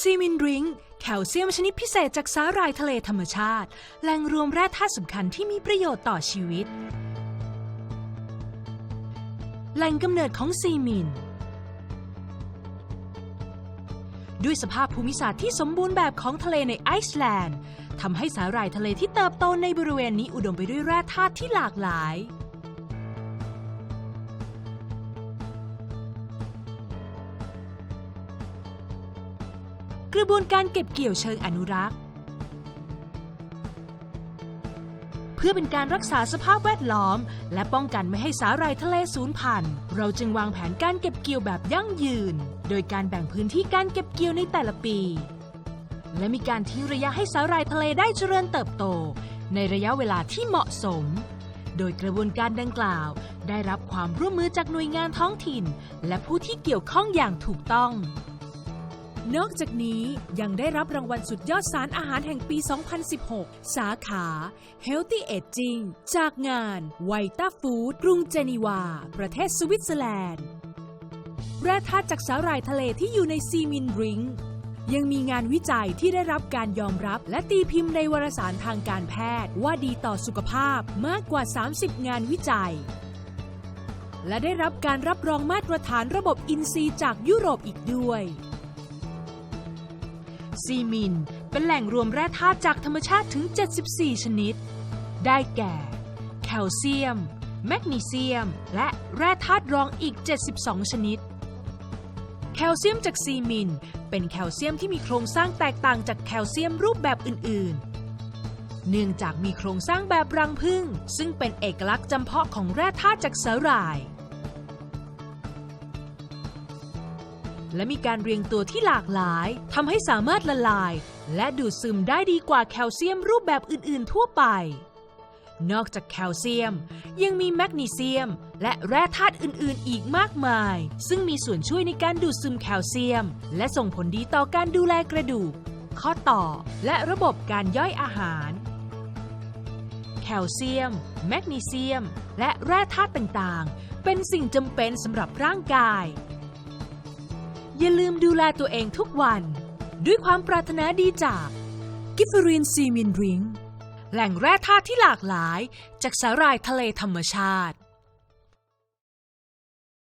ซีมินดริงแคลเซียมชนิดพิเศษจากสาหร่ายทะเลธรรมชาติ แหล่งรวมแร่ธาตุสำคัญที่มีประโยชน์ต่อชีวิต แหล่งกำเนิดของซีมิน ด้วยสภาพภูมิศาสตร์ที่สมบูรณ์แบบของทะเลในไอซ์แลนด์ทำให้สาหร่ายทะเลที่เติบโตในบริเวณนี้อุดมไปด้วยแร่ธาตุที่หลากหลาย กระบวนการเก็บเกี่ยวเชิงอนุรักษ์ เพื่อเป็นการรักษาสภาพแวดล้อม และป้องกันไม่ให้สาหร่ายทะเลสูญพันธุ์ เราจึงวางแผนการเก็บเกี่ยวแบบยั่งยืน โดยการแบ่งพื้นที่การเก็บเกี่ยวในแต่ละปี และมีการทิ้งระยะให้สาหร่ายทะเลได้เจริญเติบโต ในระยะเวลาที่เหมาะสม โดยกระบวนการดังกล่าว ได้รับความร่วมมือจากหน่วยงานท้องถิ่น และผู้ที่เกี่ยวข้องอย่างถูกต้อง นอกจากนี้ยังได้รับรางวัลสุดยอดสารอาหารแห่งปี 2016 สาขา Healthy Aging จากงาน v i t a Food กรุงเจนีวา ประเทศสวิตเซอร์แลนด์แร่ธาตุจากสาหร่ายทะเลที่อยู่ในซีมินริงยังมีงานวิจัยที่ได้รับการยอมรับ และตีพิมพ์ในวารสารทางการแพทย์ว่าดีต่อสุขภาพมากกว่า 30 งานวิจัย และได้รับการรับรองมาตรฐานระบบอินทรีย์จากยุโรปอีกด้วย ซีมิน เป็นแหล่งรวมแร่ธาตุจากธรรมชาติถึง 74 ชนิด ได้แก่ แคลเซียม แมกนีเซียม และแร่ธาตุรองอีก 72 ชนิด แคลเซียมจากซีมิน เป็นแคลเซียมที่มีโครงสร้างแตกต่างจากแคลเซียมรูปแบบอื่น ๆ เนื่องจากมีโครงสร้างแบบรังผึ้งซึ่งเป็นเอกลักษณ์จำเพาะของแร่ธาตุจากสาหร่าย และมีการเรียงตัวที่หลากหลายทำให้สามารถละลาย และดูดซึมได้ดีกว่าแคลเซียมรูปแบบอื่น ๆ ทั่วไป นอกจากแคลเซียม ยังมีแมกนีเซียม และแร่ธาตุอื่น ๆ อีกมากมาย ซึ่งมีส่วนช่วยในการดูดซึมแคลเซียม และส่งผลดีต่อการดูแลกระดูก ข้อต่อ และระบบการย่อยอาหารแคลเซียม แมกนีเซียม และแร่ธาตุต่าง ๆ เป็นสิ่งจำเป็นสำหรับร่างกาย อย่าลืมดูแลตัวเองทุกวัน ด้วยความปรารถนาดีจากกิฟเฟอรีนซีมินดริงแหล่งแร่ธาตุที่หลากหลาย จากสาหร่ายทะเลธรรมชาติ